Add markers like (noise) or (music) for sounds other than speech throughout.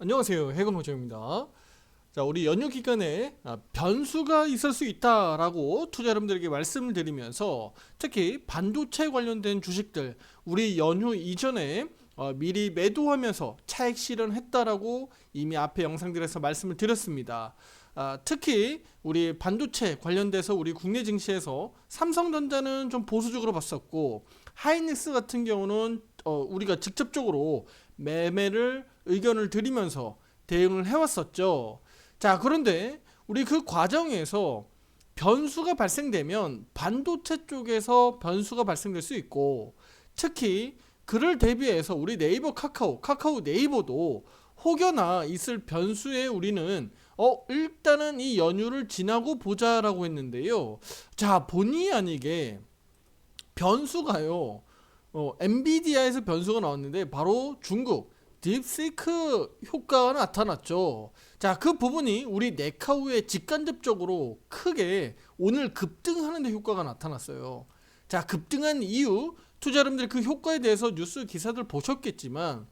안녕하세요. 해군호정입니다. 자, 우리 연휴 기간에 아, 변수가 있을 수 있다라고 투자 여러분들에게 말씀을 드리면서 특히 반도체 관련된 주식들 우리 연휴 이전에 어, 미리 매도하면서 차익 실현했다라고 이미 앞에 영상들에서 말씀을 드렸습니다. 아, 특히 우리 반도체 관련돼서 우리 국내 증시에서 삼성전자는 좀 보수적으로 봤었고 하이닉스 같은 경우는 어, 우리가 직접적으로 매매를 의견을 드리면서 대응을 해왔었죠. 자, 그런데 우리 그 과정에서 변수가 발생되면 반도체 쪽에서 변수가 발생될 수 있고 특히 그를 대비해서 우리 네이버 카카오, 카카오 네이버도 혹여나 있을 변수에 우리는 어 일단은 이 연휴를 지나고 보자라고 했는데요. 자 본의 아니게 변수가요. 어, 엔비디아에서 변수가 나왔는데 바로 중국 딥시크 효과가 나타났죠. 자, 그 부분이 우리 네카우에 직간접적으로 크게 오늘 급등하는 데 효과가 나타났어요. 자, 급등한 이유 투자 여러분들 그 효과에 대해서 뉴스 기사들 보셨겠지만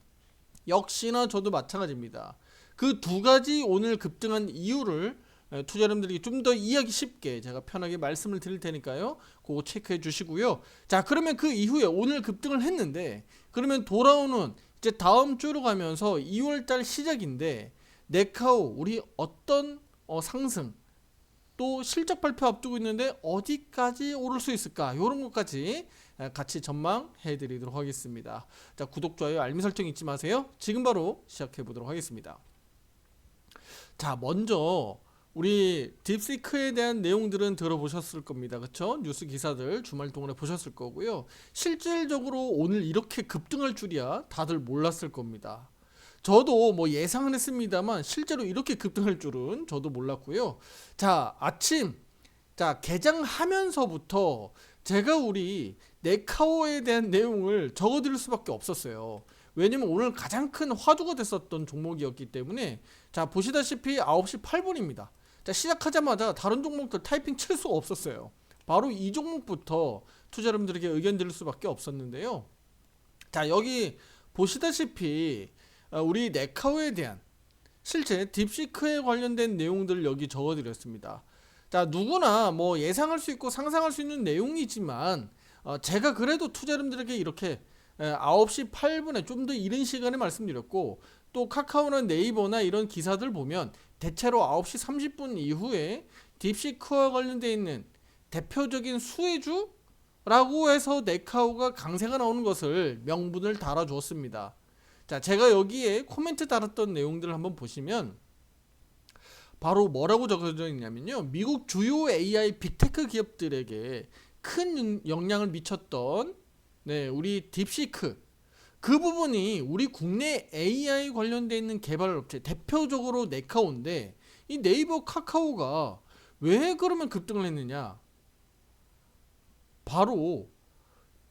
역시나 저도 마찬가지입니다. 그 두 가지 오늘 급등한 이유를 에, 투자 여러분들이 좀 더 이해하기 쉽게 제가 편하게 말씀을 드릴 테니까요. 그거 체크해 주시고요. 자, 그러면 그 이후에 오늘 급등을 했는데 그러면 돌아오는 이제 다음 주로 가면서 2월 달 시작인데 네카오 우리 어떤 어, 상승 또 실적 발표 앞두고 있는데 어디까지 오를 수 있을까? 이런 것까지 에, 같이 전망해 드리도록 하겠습니다. 자, 구독, 좋아요, 알림 설정 잊지 마세요. 지금 바로 시작해 보도록 하겠습니다. 자, 먼저 우리 딥시크에 대한 내용들은 들어보셨을 겁니다. 그쵸? 뉴스 기사들 주말 동안에 보셨을 거고요. 실질적으로 오늘 이렇게 급등할 줄이야 다들 몰랐을 겁니다. 저도 뭐 예상은 했습니다만 실제로 이렇게 급등할 줄은 저도 몰랐고요. 자, 아침 자, 개장하면서부터 제가 우리 네카오에 대한 내용을 적어드릴 수밖에 없었어요. 왜냐면 오늘 가장 큰 화두가 됐었던 종목이었기 때문에 자, 보시다시피 9시 8분입니다. 자, 시작하자마자 다른 종목들 타이핑 칠 수가 없었어요. 바로 이 종목부터 투자 여러분들에게 의견 드릴 수밖에 없었는데요. 자, 여기 보시다시피 어, 우리 네카오에 대한 실제 딥시크에 관련된 내용들을 여기 적어드렸습니다. 자, 누구나 뭐 예상할 수 있고 상상할 수 있는 내용이지만 어, 제가 그래도 투자 여러분들에게 이렇게 에, 9시 8분에 좀 더 이른 시간에 말씀드렸고 또 카카오나 네이버나 이런 기사들 보면 대체로 9시 30분 이후에 딥시크와 관련돼 있는 대표적인 수혜주라고 해서 네카오가 강세가 나오는 것을 명분을 달아주었습니다. 자, 제가 여기에 코멘트 달았던 내용들을 한번 보시면 바로 뭐라고 적어져 있냐면요. 미국 주요 AI 빅테크 기업들에게 큰 영- 영향을 미쳤던 네, 우리 딥시크 그 부분이 우리 국내 AI 관련돼 있는 개발 업체 대표적으로 네카오인데 이 네이버 카카오가 왜 그러면 급등을 했느냐? 바로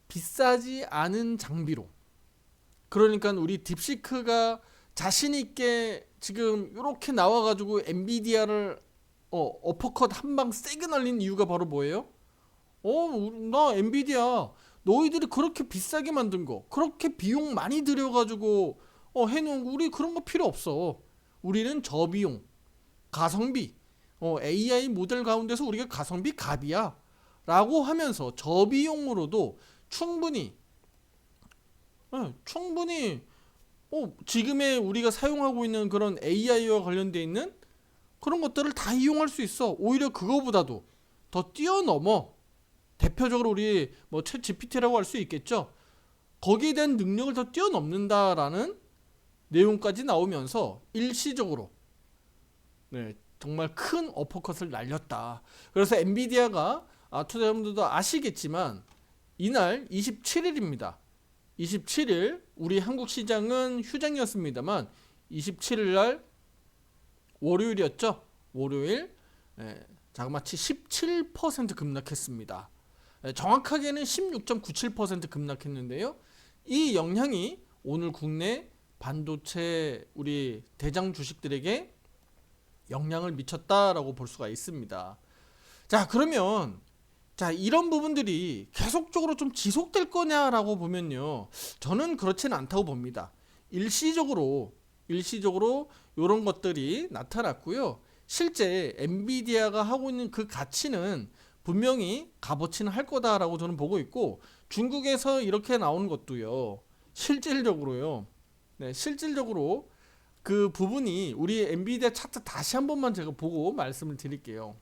비싸지 않은 장비로 그러니까 우리 딥시크가 자신 있게 지금 이렇게 나와가지고 엔비디아를 어, 어퍼컷 한 방 세게 날린 이유가 바로 뭐예요? 어, 나 엔비디아 너희들이 그렇게 비싸게 만든 거, 그렇게 비용 많이 들여가지고 어, 해놓은 거 우리 그런 거 필요 없어. 우리는 저비용, 가성비, 어, AI 모델 가운데서 우리가 가성비 갑이야. 라고 하면서 저비용으로도 충분히, 어, 충분히 어, 지금의 우리가 사용하고 있는 그런 AI와 관련돼 있는 그런 것들을 다 이용할 수 있어. 오히려 그거보다도 더 뛰어넘어. 대표적으로 우리 뭐챗 GPT라고 할 수 있겠죠. 거기에 대한 능력을 더 뛰어넘는다라는 내용까지 나오면서 일시적으로 네, 정말 큰 어퍼컷을 날렸다. 그래서 엔비디아가 아, 투자자분들도 아시겠지만 이날 27일입니다. 27일 우리 한국 시장은 휴장이었습니다만 27일 날 월요일이었죠. 월요일 예, 자그마치 17% 급락했습니다. 예, 정확하게는 16.97% 급락했는데요. 이 영향이 오늘 국내 반도체 우리 대장 주식들에게 영향을 미쳤다라고 볼 수가 있습니다. 자, 그러면 자, 이런 부분들이 계속적으로 좀 지속될 거냐라고 보면요. 저는 그렇지는 않다고 봅니다. 일시적으로 일시적으로 이런 것들이 나타났고요. 실제 엔비디아가 하고 있는 그 가치는 분명히 값어치는 할 거다라고 저는 보고 있고 중국에서 이렇게 나오는 것도요. 실질적으로요. 네, 실질적으로 그 부분이 우리 엔비디아 차트 다시 한 번만 제가 보고 말씀을 드릴게요.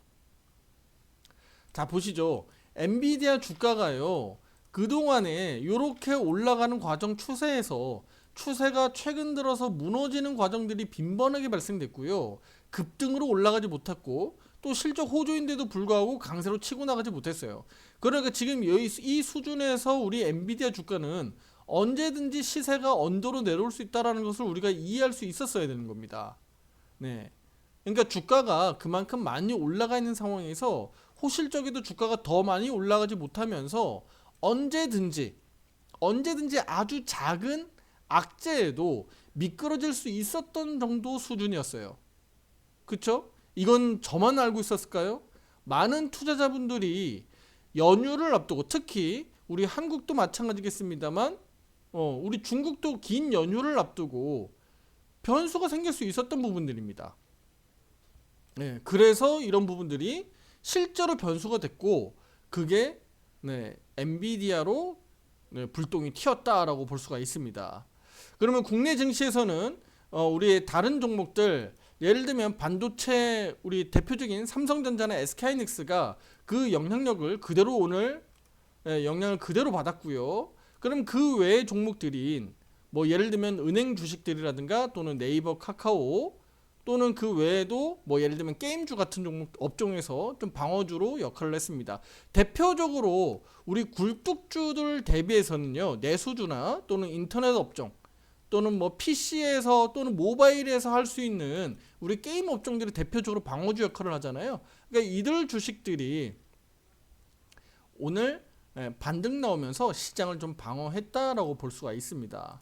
자, 보시죠. 엔비디아 주가가요. 그동안에 이렇게 올라가는 과정 추세에서 추세가 최근 들어서 무너지는 과정들이 빈번하게 발생됐고요. 급등으로 올라가지 못했고 또 실적 호조인데도 불구하고 강세로 치고 나가지 못했어요. 그러니까 지금 이, 이 수준에서 우리 엔비디아 주가는 언제든지 시세가 언더로 내려올 수 있다라는 것을 우리가 이해할 수 있었어야 되는 겁니다. 네. 그러니까 주가가 그만큼 많이 올라가 있는 상황에서 호실적에도 주가가 더 많이 올라가지 못하면서 언제든지 언제든지 아주 작은 악재에도 미끄러질 수 있었던 정도 수준이었어요. 그쵸? 이건 저만 알고 있었을까요? 많은 투자자분들이 연휴를 앞두고 특히 우리 한국도 마찬가지겠습니다만 어, 우리 중국도 긴 연휴를 앞두고 변수가 생길 수 있었던 부분들입니다. 네, 그래서 이런 부분들이 실제로 변수가 됐고 그게 네, 엔비디아로 네, 불똥이 튀었다라고 볼 수가 있습니다. 그러면 국내 증시에서는 어, 우리의 다른 종목들 예를 들면 반도체 우리 대표적인 삼성전자나 SK하이닉스가 그 영향력을 그대로 오늘 예, 영향을 그대로 받았고요. 그럼 그 외의 종목들인 뭐 예를 들면 은행 주식들이라든가 또는 네이버 카카오 또는 그 외에도 뭐 예를 들면 게임주 같은 종목 업종에서 좀 방어주로 역할을 했습니다. 대표적으로 우리 굴뚝주들 대비해서는요 내수주나 또는 인터넷 업종 또는 뭐 PC에서 또는 모바일에서 할 수 있는 우리 게임 업종들이 대표적으로 방어주 역할을 하잖아요. 그러니까 이들 주식들이 오늘 예, 반등 나오면서 시장을 좀 방어했다라고 볼 수가 있습니다.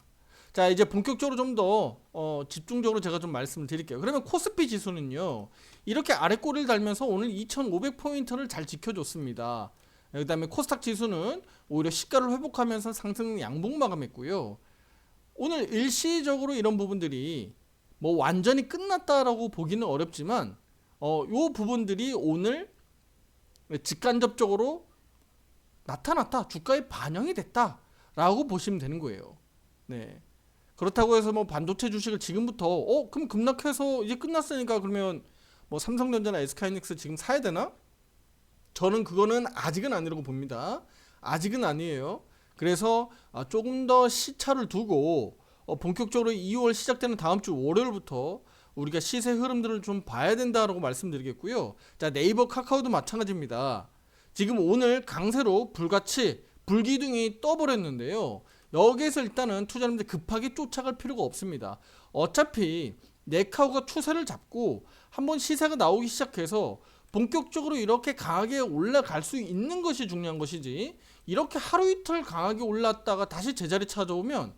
자 이제 본격적으로 좀더 어, 집중적으로 제가 좀 말씀을 드릴게요. 그러면 코스피 지수는요 이렇게 아래 꼬리를 달면서 오늘 2,500 포인트를 잘 지켜줬습니다. 예, 그다음에 코스닥 지수는 오히려 시가를 회복하면서 상승 양봉 마감했고요. 오늘 일시적으로 이런 부분들이 뭐 완전히 끝났다라고 보기는 어렵지만 어, 요 부분들이 오늘 직간접적으로 나타났다. 주가에 반영이 됐다라고 보시면 되는 거예요. 네. 그렇다고 해서 뭐 반도체 주식을 지금부터 어 그럼 급락해서 이제 끝났으니까 그러면 뭐 삼성전자나 SK하이닉스 지금 사야 되나? 저는 그거는 아직은 아니라고 봅니다. 아직은 아니에요. 그래서 아, 조금 더 시차를 두고 어, 본격적으로 2월 시작되는 다음 주 월요일부터 우리가 시세 흐름들을 좀 봐야 된다라고 말씀드리겠고요. 자 네이버 카카오도 마찬가지입니다. 지금 오늘 강세로 불같이 불기둥이 떠버렸는데요. 여기에서 일단은 투자자님들 급하게 쫓아갈 필요가 없습니다. 어차피 네카오가 추세를 잡고 한번 시세가 나오기 시작해서 본격적으로 이렇게 강하게 올라갈 수 있는 것이 중요한 것이지 이렇게 하루 이틀 강하게 올랐다가 다시 제자리 찾아오면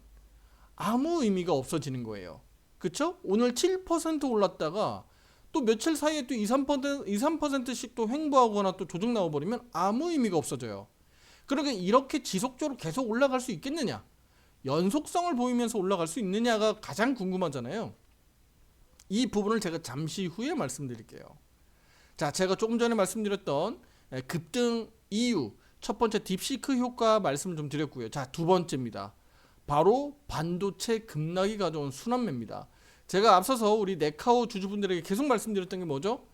아무 의미가 없어지는 거예요. 그쵸? 오늘 7% 올랐다가 또 며칠 사이에 또 2, 3%, 2, 3%씩 또 횡보하거나 또 조정 나와버리면 아무 의미가 없어져요. 그러니까 이렇게 지속적으로 계속 올라갈 수 있겠느냐? 연속성을 보이면서 올라갈 수 있느냐가 가장 궁금하잖아요. 이 부분을 제가 잠시 후에 말씀드릴게요. 자, 제가 조금 전에 말씀드렸던 예, 급등 이유 첫 번째 딥시크 효과 말씀을 좀 드렸고요. 자, 두 번째입니다. 바로 반도체 급락이 가져온 순환매입니다. 제가 앞서서 우리 네카오 주주분들에게 계속 말씀드렸던 게 뭐죠?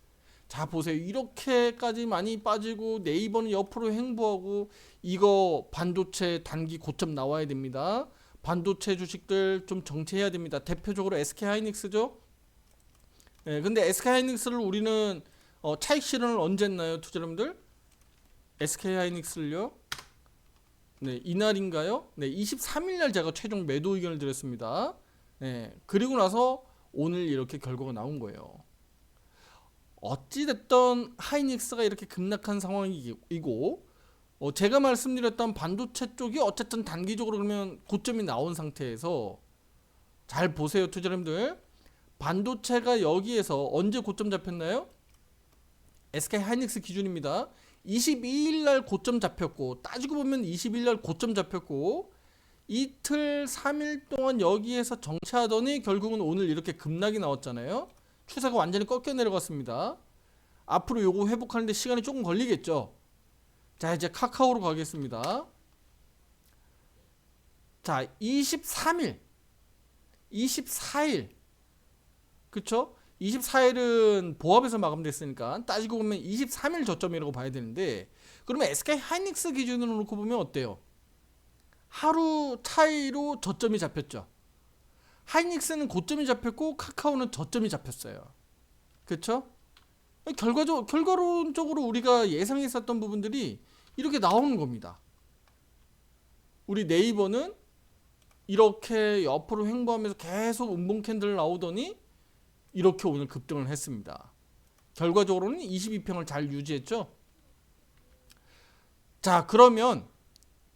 자 보세요 이렇게까지 많이 빠지고 네이버는 옆으로 행보하고 이거 반도체 단기 고점 나와야 됩니다 반도체 주식들 좀 정체해야 됩니다 대표적으로 SK하이닉스죠 예, 근데 SK하이닉스를 우리는 어, 차익 실현을 언제 했나요 투자자분들 SK하이닉스를요 네 이날인가요 네 23일 날 제가 최종 매도 의견을 드렸습니다 네, 그리고 나서 오늘 이렇게 결과가 나온 거예요. 어찌 됐던 하이닉스가 이렇게 급락한 상황이고 어, 제가 말씀드렸던 반도체 쪽이 어쨌든 단기적으로 그러면 고점이 나온 상태에서 잘 보세요 투자자님들 반도체가 여기에서 언제 고점 잡혔나요? SK 하이닉스 기준입니다. 22일 날 고점 잡혔고 따지고 보면 20일 날 고점 잡혔고 이틀 3일 동안 여기에서 정체하더니 결국은 오늘 이렇게 급락이 나왔잖아요. 추세가 완전히 꺾여 내려갔습니다. 앞으로 요거 회복하는데 시간이 조금 걸리겠죠. 자, 이제 카카오로 가겠습니다. 자, 23일, 24일, 그쵸? 24일은 보합에서 마감됐으니까 따지고 보면 23일 저점이라고 봐야 되는데 그러면 SK 하이닉스 기준으로 놓고 보면 어때요? 하루 차이로 저점이 잡혔죠. 하이닉스는 고점이 잡혔고 카카오는 저점이 잡혔어요. 그렇죠? 결과적 결과론적으로 우리가 예상했었던 부분들이 이렇게 나오는 겁니다. 우리 네이버는 이렇게 옆으로 횡보하면서 계속 음봉 캔들 나오더니 이렇게 오늘 급등을 했습니다. 결과적으로는 22평을 잘 유지했죠. 자, 그러면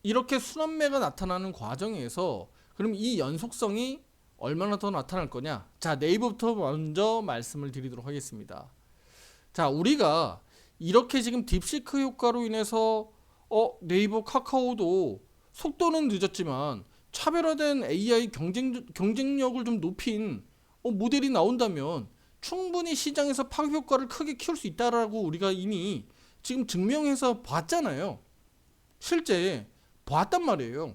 이렇게 순환매가 나타나는 과정에서 그럼 이 연속성이 얼마나 더 나타날 거냐? 자, 네이버부터 먼저 말씀을 드리도록 하겠습니다. 자, 우리가 이렇게 지금 딥시크 효과로 인해서 어, 네이버 카카오도 속도는 늦었지만 차별화된 AI 경쟁 경쟁력을 좀 높인 어, 모델이 나온다면 충분히 시장에서 파급 효과를 크게 키울 수 있다라고 우리가 이미 지금 증명해서 봤잖아요. 실제 봤단 말이에요.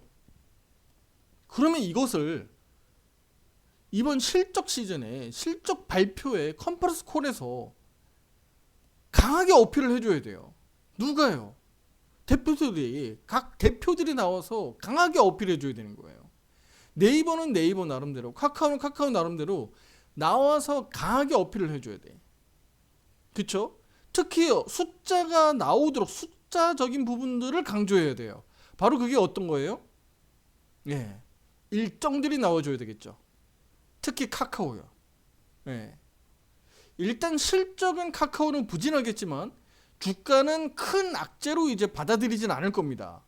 그러면 이것을 이번 실적 시즌에 실적 발표에 컨퍼런스 콜에서 강하게 어필을 해줘야 돼요. 누가요? 대표들이 각 대표들이 나와서 강하게 어필해줘야 되는 거예요. 네이버는 네이버 나름대로, 카카오는 카카오 나름대로 나와서 강하게 어필을 해줘야 돼. 그쵸? 특히 숫자가 나오도록 숫자적인 부분들을 강조해야 돼요. 바로 그게 어떤 거예요? 예. 일정들이 나와줘야 되겠죠. 특히 카카오요. 예. 일단 실적은 카카오는 부진하겠지만 주가는 큰 악재로 이제 받아들이진 않을 겁니다.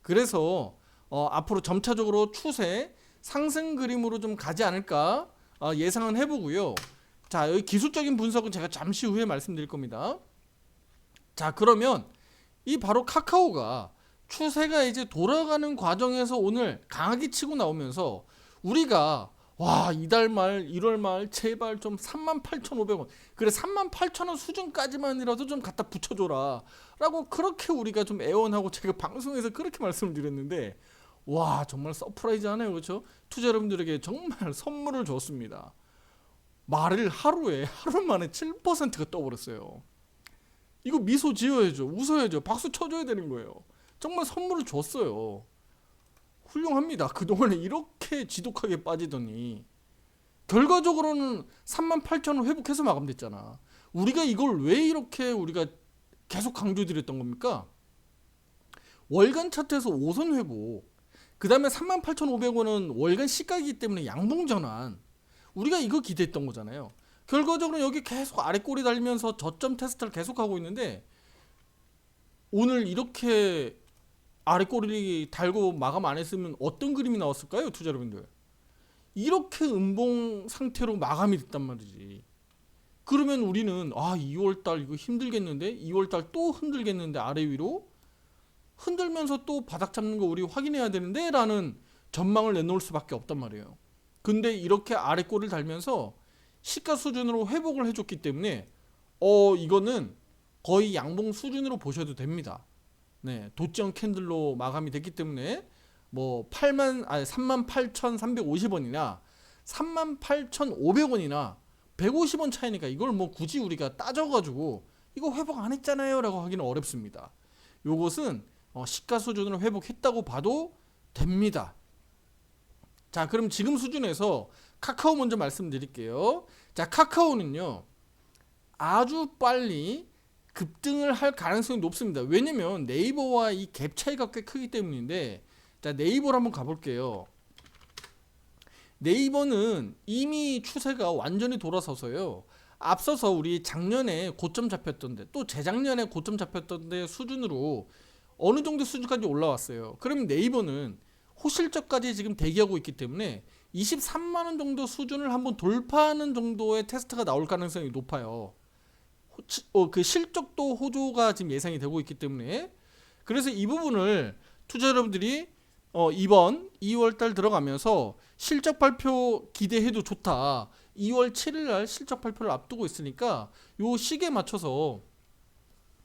그래서 어, 앞으로 점차적으로 추세 상승 그림으로 좀 가지 않을까 어, 예상은 해보고요. 자 여기 기술적인 분석은 제가 잠시 후에 말씀드릴 겁니다. 자 그러면 이 바로 카카오가 추세가 이제 돌아가는 과정에서 오늘 강하게 치고 나오면서 우리가 와 이달 말 1월 말 제발 좀 38,500원 그래 38,000원 수준까지만이라도 좀 갖다 붙여줘라 라고 그렇게 우리가 좀 애원하고 제가 방송에서 그렇게 말씀을 드렸는데 와 정말 서프라이즈 하네요. 그렇죠? 투자 여러분들에게 정말 (laughs) 선물을 줬습니다. 말을 하루에 하루 만에 7%가 떠버렸어요. 이거 미소 지어야죠. 웃어야죠. 박수 쳐줘야 되는 거예요. 정말 선물을 줬어요. 훌륭합니다. 그동안에 이렇게 지독하게 빠지더니. 결과적으로는 38,000원 회복해서 마감됐잖아. 우리가 이걸 왜 이렇게 우리가 계속 강조드렸던 겁니까? 월간 차트에서 5선 회복, 그 다음에 38,500원은 월간 시가이기 때문에 양봉 전환. 우리가 이거 기대했던 거잖아요. 결과적으로 여기 계속 아래 꼬리 달리면서 저점 테스트를 계속하고 있는데 오늘 이렇게 아래 꼬리 달고 마감 안 했으면 어떤 그림이 나왔을까요, 투자 여러분들? 이렇게 음봉 상태로 마감이 됐단 말이지. 그러면 우리는 아 2월달 이거 힘들겠는데 2월달 또 흔들겠는데 아래 위로 흔들면서 또 바닥 잡는 거 우리 확인해야 되는데 라는 전망을 내놓을 수밖에 없단 말이에요. 근데 이렇게 아래 꼬리를 달면서 시가 수준으로 회복을 해줬기 때문에 어 이거는 거의 양봉 수준으로 보셔도 됩니다. 네, 도지형 캔들로 마감이 됐기 때문에 뭐 8만 아니 38,350원이나 38,500원이나 150원 차이니까 이걸 뭐 굳이 우리가 따져 가지고 이거 회복 안 했잖아요라고 하기는 어렵습니다. 요것은 어, 시가 수준으로 회복했다고 봐도 됩니다. 자, 그럼 지금 수준에서 카카오 먼저 말씀드릴게요. 자, 카카오는요 아주 빨리 급등을 할 가능성이 높습니다. 왜냐면 네이버와 이 갭 차이가 꽤 크기 때문인데 자 네이버로 한번 가 볼게요. 네이버는 이미 추세가 완전히 돌아서서요. 앞서서 우리 작년에 고점 잡혔던데 또 재작년에 고점 잡혔던데 수준으로 어느 정도 수준까지 올라왔어요. 그러면 네이버는 호실적까지 지금 대기하고 있기 때문에 23만 원 정도 수준을 한번 돌파하는 정도의 테스트가 나올 가능성이 높아요. 어, 그 실적도 호조가 지금 예상이 되고 있기 때문에 그래서 이 부분을 투자 여러분들이 어, 이번 2월 달 들어가면서 실적 발표 기대해도 좋다. 2월 7일 날 실적 발표를 앞두고 있으니까 요 시기에 맞춰서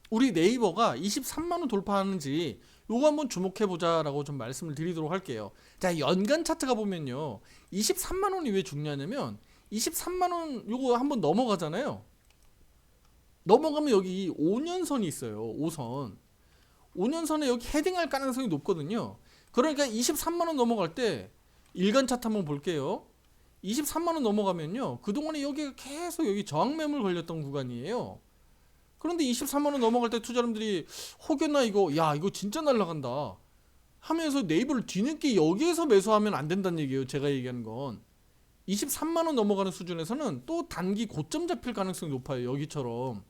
우리 네이버가 23만 원 돌파하는지 요거 한번 주목해 보자라고 좀 말씀을 드리도록 할게요. 자, 연간 차트가 보면요. 23만 원이 왜 중요하냐면 23만 원 요거 한번 넘어가잖아요. 넘어가면 여기 5년선이 있어요. 5선. 5년선에 여기 헤딩할 가능성이 높거든요. 그러니까 23만 원 넘어갈 때 일간 차트 한번 볼게요. 23만 원 넘어가면요. 그동안에 여기 계속 여기 저항 매물 걸렸던 구간이에요. 그런데 23만 원 넘어갈 때 투자자분들이 혹여나 이거 야 이거 진짜 날라간다 하면서 네이버를 뒤늦게 여기에서 매수하면 안 된다는 얘기예요. 제가 얘기하는 건 23만 원 넘어가는 수준에서는 또 단기 고점 잡힐 가능성이 높아요. 여기처럼.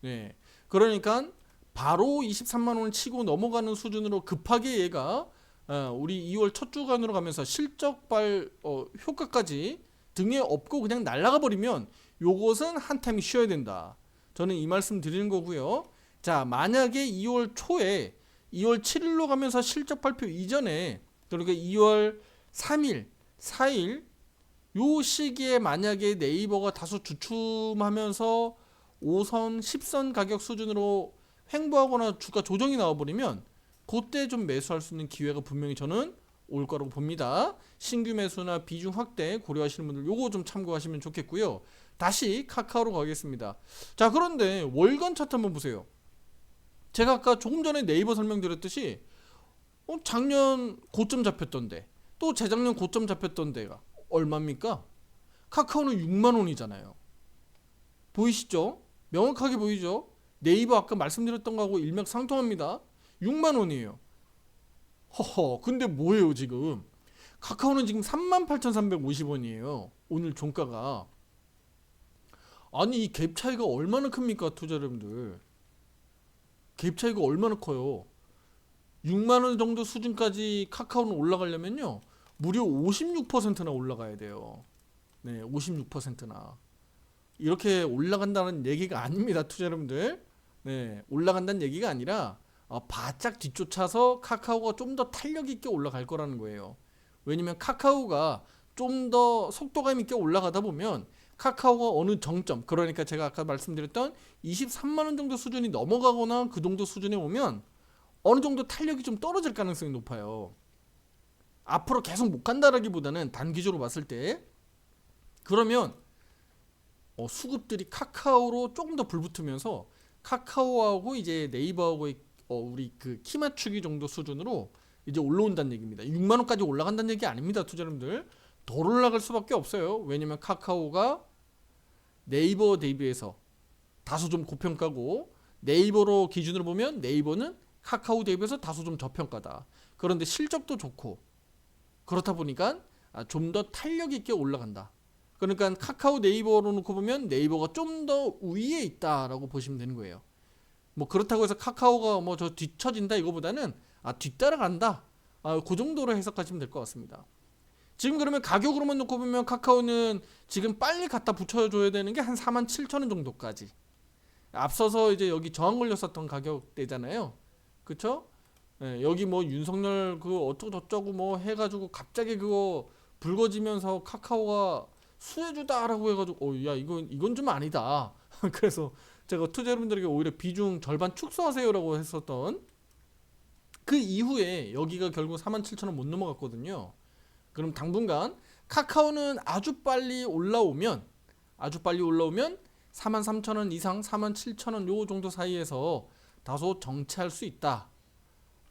네. 그러니까 바로 23만 원을 치고 넘어가는 수준으로 급하게 얘가 어, 우리 2월 첫 주간으로 가면서 실적발 어, 효과까지 등에 업고 그냥 날아가 버리면 요것은 한 타임 쉬어야 된다. 저는 이 말씀 드리는 거고요. 자, 만약에 2월 초에 2월 7일로 가면서 실적 발표 이전에 그러니까 2월 3일, 4일 요 시기에 만약에 네이버가 다소 주춤하면서 5선, 10선 가격 수준으로 횡보하거나 주가 조정이 나와버리면 그때 좀 매수할 수 있는 기회가 분명히 저는 올 거라고 봅니다. 신규 매수나 비중 확대 고려하시는 분들 요거 좀 참고하시면 좋겠고요. 다시 카카오로 가겠습니다. 자 그런데 월간 차트 한번 보세요. 제가 아까 조금 전에 네이버 설명드렸듯이 어, 작년 고점 잡혔던데 또 재작년 고점 잡혔던 데가 얼마입니까? 카카오는 6만 원이잖아요. 보이시죠? 명확하게 보이죠? 네이버 아까 말씀드렸던 거하고 일맥상통합니다. 6만 원이에요. 허허, 근데 뭐예요 지금? 카카오는 지금 38,350원이에요. 오늘 종가가. 아니 이 갭 차이가 얼마나 큽니까 투자 여러분들? 갭 차이가 얼마나 커요? 6만 원 정도 수준까지 카카오는 올라가려면요. 무려 56%나 올라가야 돼요. 네, 56%나. 이렇게 올라간다는 얘기가 아닙니다, 투자 여러분들. 네, 올라간다는 얘기가 아니라 어, 바짝 뒤쫓아서 카카오가 좀 더 탄력 있게 올라갈 거라는 거예요. 왜냐면 카카오가 좀 더 속도감 있게 올라가다 보면 카카오가 어느 정점, 그러니까 제가 아까 말씀드렸던 23만 원 정도 수준이 넘어가거나 그 정도 수준에 오면 어느 정도 탄력이 좀 떨어질 가능성이 높아요. 앞으로 계속 못 간다라기보다는 단기적으로 봤을 때 그러면 어, 수급들이 카카오로 조금 더 불붙으면서 카카오하고 이제 네이버하고의 어, 우리 그 키 맞추기 정도 수준으로 이제 올라온다는 얘기입니다. 6만 원까지 올라간다는 얘기 아닙니다, 투자자분들. 더 올라갈 수밖에 없어요. 왜냐면 카카오가 네이버 대비해서 다소 좀 고평가고 네이버로 기준으로 보면 네이버는 카카오 대비해서 다소 좀 저평가다. 그런데 실적도 좋고 그렇다 보니까 아, 좀더 탄력 있게 올라간다. 그러니까 카카오 네이버로 놓고 보면 네이버가 좀 더 위에 있다라고 보시면 되는 거예요. 뭐 그렇다고 해서 카카오가 뭐 저 뒤처진다 이거보다는 아 뒤따라간다. 아, 그 정도로 해석하시면 될 것 같습니다. 지금 그러면 가격으로만 놓고 보면 카카오는 지금 빨리 갖다 붙여줘야 되는 게 한 4만 7천 원 정도까지. 앞서서 이제 여기 저항 걸렸었던 가격대잖아요. 그쵸? 예, 여기 뭐 윤석열 그 어쩌고 저쩌고 뭐 해가지고 갑자기 그거 불거지면서 카카오가 수혜주다라고 해가지고 어야 이건 이건 좀 아니다. (laughs) 그래서 제가 투자 여러분들에게 오히려 비중 절반 축소하세요라고 했었던 그 이후에 여기가 결국 47,000원 못 넘어갔거든요. 그럼 당분간 카카오는 아주 빨리 올라오면 아주 빨리 올라오면 43,000원 이상 47,000원 요 정도 사이에서 다소 정체할 수 있다.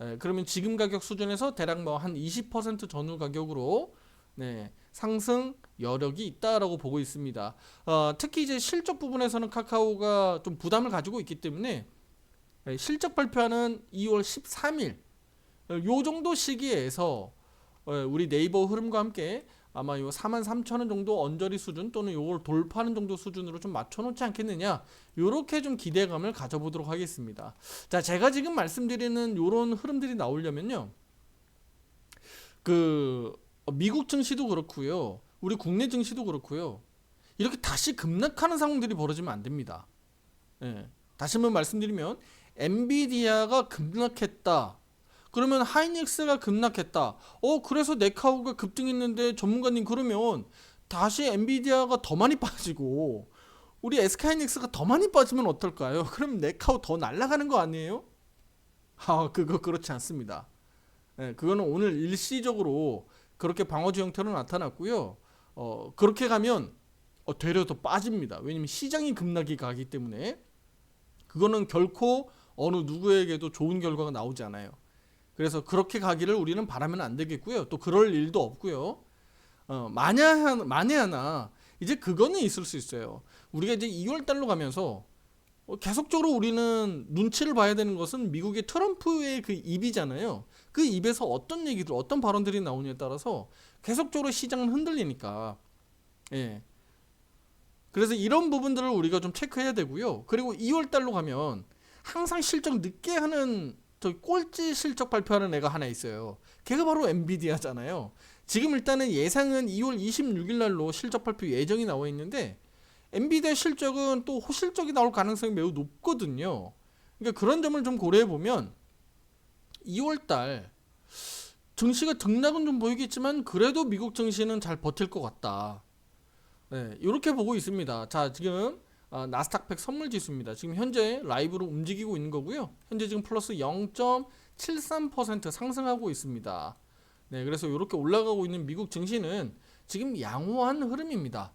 예, 그러면 지금 가격 수준에서 대략 뭐 한 20% 전후 가격으로 네, 상승 여력이 있다라고 보고 있습니다. 어, 특히 이제 실적 부분에서는 카카오가 좀 부담을 가지고 있기 때문에 예, 실적 발표하는 2월 13일 어, 요 정도 시기에서 어, 우리 네이버 흐름과 함께 아마 요 4만 3천 원 정도 언저리 수준 또는 요걸 돌파하는 정도 수준으로 좀 맞춰놓지 않겠느냐 요렇게 좀 기대감을 가져보도록 하겠습니다. 자 제가 지금 말씀드리는 요런 흐름들이 나오려면요 그 어, 미국 증시도 그렇고요 우리 국내 증시도 그렇고요 이렇게 다시 급락하는 상황들이 벌어지면 안 됩니다. 예. 다시 한번 말씀드리면 엔비디아가 급락했다. 그러면 하이닉스가 급락했다. 어 그래서 네카오가 급등했는데 전문가님 그러면 다시 엔비디아가 더 많이 빠지고 우리 SK하이닉스가 더 많이 빠지면 어떨까요? (laughs) 그럼 네카오 더 날아가는 거 아니에요? 아 그거 그렇지 않습니다. 예, 그거는 오늘 일시적으로 그렇게 방어주 형태로 나타났고요. 어 그렇게 가면 어, 되려 더 빠집니다. 왜냐면 시장이 급락이 가기 때문에 그거는 결코 어느 누구에게도 좋은 결과가 나오지 않아요. 그래서 그렇게 가기를 우리는 바라면 안 되겠고요. 또 그럴 일도 없고요. 어, 하나, 만에 하나 이제 그거는 있을 수 있어요. 우리가 이제 2월 달로 가면서 어, 계속적으로 우리는 눈치를 봐야 되는 것은 미국의 트럼프의 그 입이잖아요. 그 입에서 어떤 얘기들, 어떤 발언들이 나오냐에 따라서 계속적으로 시장은 흔들리니까. 예. 그래서 이런 부분들을 우리가 좀 체크해야 되고요. 그리고 2월 달로 가면 항상 실적 늦게 하는 저 꼴찌 실적 발표하는 애가 하나 있어요. 걔가 바로 엔비디아잖아요. 지금 일단은 예상은 2월 26일 날로 실적 발표 예정이 나와 있는데 엔비디아 실적은 또 호실적이 나올 가능성이 매우 높거든요. 그러니까 그런 점을 좀 고려해 보면 2월 달 증시가 등락은 좀 보이겠지만 그래도 미국 증시는 잘 버틸 것 같다. 네, 이렇게 보고 있습니다. 자, 지금 아, 나스닥100 선물 지수입니다. 지금 현재 라이브로 움직이고 있는 거고요. 현재 지금 플러스 0.73% 상승하고 있습니다. 네, 그래서 이렇게 올라가고 있는 미국 증시는 지금 양호한 흐름입니다.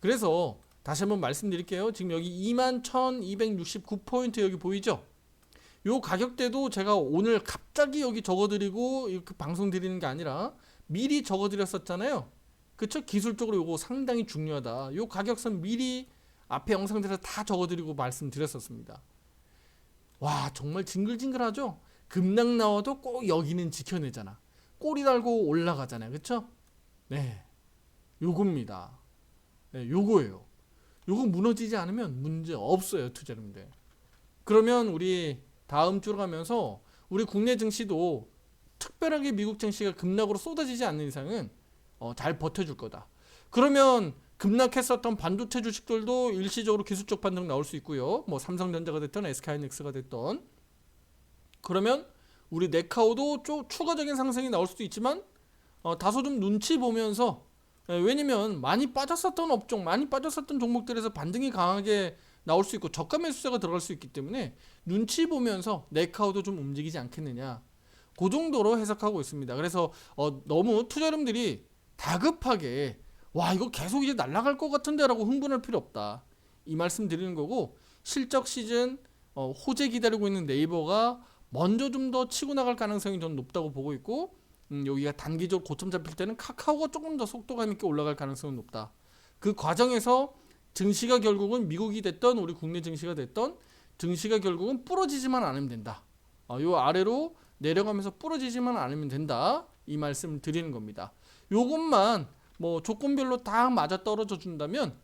그래서 다시 한번 말씀드릴게요. 지금 여기 21,269포인트 여기 보이죠? 요 가격대도 제가 오늘 갑자기 여기 적어드리고 이렇게 방송 드리는 게 아니라 미리 적어드렸었잖아요. 그쵸? 기술적으로 요거 상당히 중요하다. 요 가격선 미리 앞에 영상들에서 다 적어드리고 말씀드렸었습니다. 와 정말 징글징글하죠? 급락 나와도 꼭 여기는 지켜내잖아. 꼬리 달고 올라가잖아요. 그쵸? 네. 요겁니다. 네, 요거예요. 요거 무너지지 않으면 문제 없어요, 투자자님들. 그러면 우리 다음 주로 가면서 우리 국내 증시도 특별하게 미국 증시가 급락으로 쏟아지지 않는 이상은 어, 잘 버텨줄 거다. 그러면 급락했었던 반도체 주식들도 일시적으로 기술적 반등 나올 수 있고요. 뭐 삼성전자가 됐던 SK하이닉스가 됐던 그러면 우리 네카오도 좀 추가적인 상승이 나올 수도 있지만 어, 다소 좀 눈치 보면서 예, 왜냐면 많이 빠졌었던 업종, 많이 빠졌었던 종목들에서 반등이 강하게 나올 수 있고 저가 매수세가 들어갈 수 있기 때문에 눈치 보면서 네카오도 좀 움직이지 않겠느냐. 그 정도로 해석하고 있습니다. 그래서 어, 너무 투자자분들이 다급하게 와 이거 계속 이제 날아갈 것 같은데라고 흥분할 필요 없다. 이 말씀 드리는 거고 실적 시즌 어, 호재 기다리고 있는 네이버가 먼저 좀 더 치고 나갈 가능성이 좀 높다고 보고 있고 음, 여기가 단기적으로 고점 잡힐 때는 카카오가 조금 더 속도감 있게 올라갈 가능성은 높다. 그 과정에서 증시가 결국은 미국이 됐던 우리 국내 증시가 됐던 증시가 결국은 부러지지만 않으면 된다. 어, 요 아래로 내려가면서 부러지지만 않으면 된다. 이 말씀 드리는 겁니다. 요것만 뭐 조건별로 다 맞아 떨어져 준다면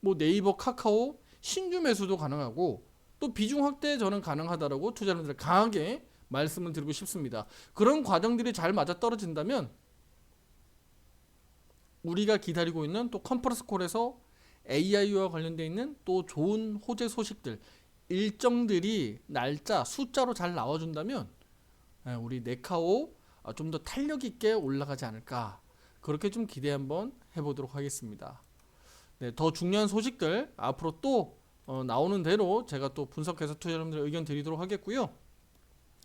뭐 네이버, 카카오 신규 매수도 가능하고 또 비중 확대 저는 가능하다라고 투자자분들 강하게 말씀을 드리고 싶습니다. 그런 과정들이 잘 맞아 떨어진다면 우리가 기다리고 있는 또 컨퍼런스 콜에서 AI와 관련되어 있는 또 좋은 호재 소식들 일정들이 날짜 숫자로 잘 나와준다면 예, 우리 네카오 아, 좀더 탄력 있게 올라가지 않을까 그렇게 좀 기대 한번 해보도록 하겠습니다. 네, 더 중요한 소식들 앞으로 또 어, 나오는 대로 제가 또 분석해서 투자 여러분들 의견 드리도록 하겠고요.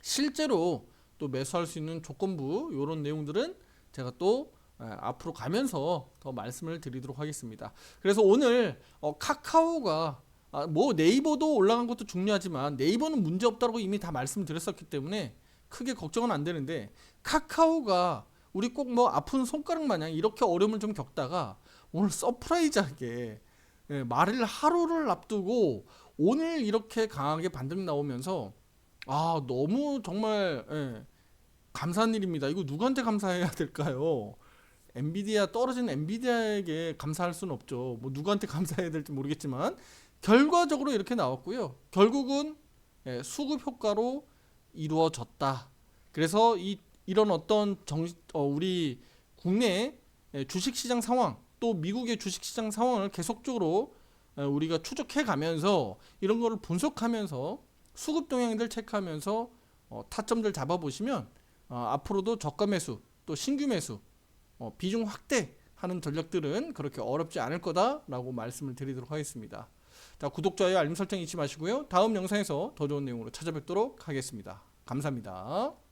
실제로 또 매수할 수 있는 조건부 이런 내용들은 제가 또 에, 앞으로 가면서 더 말씀을 드리도록 하겠습니다. 그래서 오늘 어, 카카오가 아, 뭐 네이버도 올라간 것도 중요하지만 네이버는 문제 없다고 이미 다 말씀드렸었기 때문에 크게 걱정은 안 되는데 카카오가 우리 꼭 뭐 아픈 손가락 마냥 이렇게 어려움을 좀 겪다가 오늘 서프라이즈하게 예, 말일 하루를 앞두고 오늘 이렇게 강하게 반등 나오면서 아 너무 정말 예, 감사한 일입니다. 이거 누구한테 감사해야 될까요? 엔비디아 떨어진 엔비디아에게 감사할 수는 없죠. 뭐 누구한테 (laughs) 감사해야 될지 모르겠지만 결과적으로 이렇게 나왔고요. 결국은 예, 수급 효과로 이루어졌다. 그래서 이 이런 어떤 정, 어, 우리 국내 예, 주식 시장 상황 또 미국의 주식 시장 상황을 계속적으로 예, 우리가 추적해 가면서 이런 거를 분석하면서 수급 동향들 체크하면서 어, 타점들 잡아 보시면 어, 앞으로도 저가 매수 또 신규 매수 어, 비중 확대하는 전략들은 그렇게 어렵지 않을 거다라고 말씀을 드리도록 하겠습니다. 자 구독 좋아요 알림 설정 잊지 마시고요. 다음 영상에서 더 좋은 내용으로 찾아뵙도록 하겠습니다. 감사합니다.